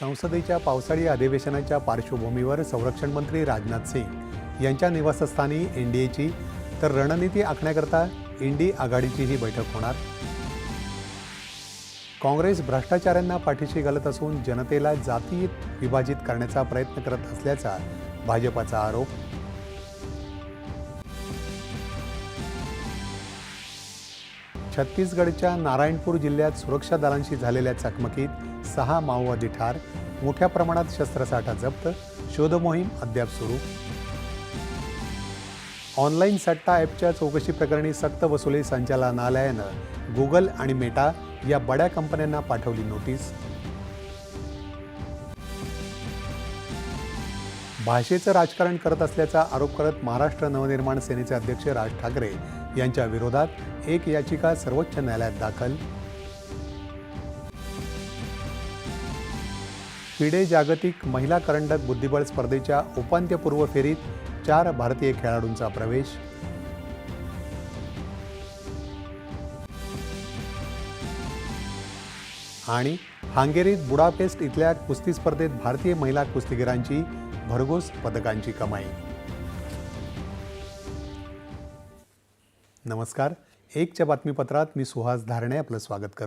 संसदेच्या पावसाळी अधिवेशनाच्या पार्श्वभूमीवर संरक्षण मंत्री राजनाथ सिंग यांच्या निवासस्थानी एन डी एची तर रणनीती आखण्याकरता इंडी आघाडीची ही बैठक होणार. काँग्रेस भ्रष्टाचाऱ्यांना पाठीशी घालत असून जनतेला जाती विभाजित करण्याचा प्रयत्न करत असल्याचा भाजपाचा आरोप छत्तीसगडच्या नारायणपूर जिल्ह्यात सुरक्षा दलांशी झालेल्या चकमकीत सहा माओवादी ठार मोठ्या प्रमाणात शस्त्रसाठा जप्त शोधमोहीम अद्याप सुरू. ऑनलाईन सट्टा ॲपच्या चौकशी प्रकरणी सक्त वसुली संचालनालयानं गुगल आणि मेटा या बड्या कंपन्यांना पाठवली नोटीस. भाषेचं राजकारण करत असल्याचा आरोप करत महाराष्ट्र नवनिर्माण सेनेचे अध्यक्ष राज ठाकरे यांच्या विरोधात एक याचिका सर्वोच्च न्यायालयात दाखल. फिडे जागतिक महिला करंडक बुद्धिबळ स्पर्धेच्या उपांत्यपूर्व फेरीत चार भारतीय खेळाडूंचा प्रवेश. आणि हांगेरीत बुडापेस्ट इथल्या कुस्ती स्पर्धेत भारतीय महिला कुस्तीगिरांची भरघोस पदकांची कमाई. नमस्कार. एकच्या बातमीपत्रात मी सुहास धारणे आपलं स्वागत करतो.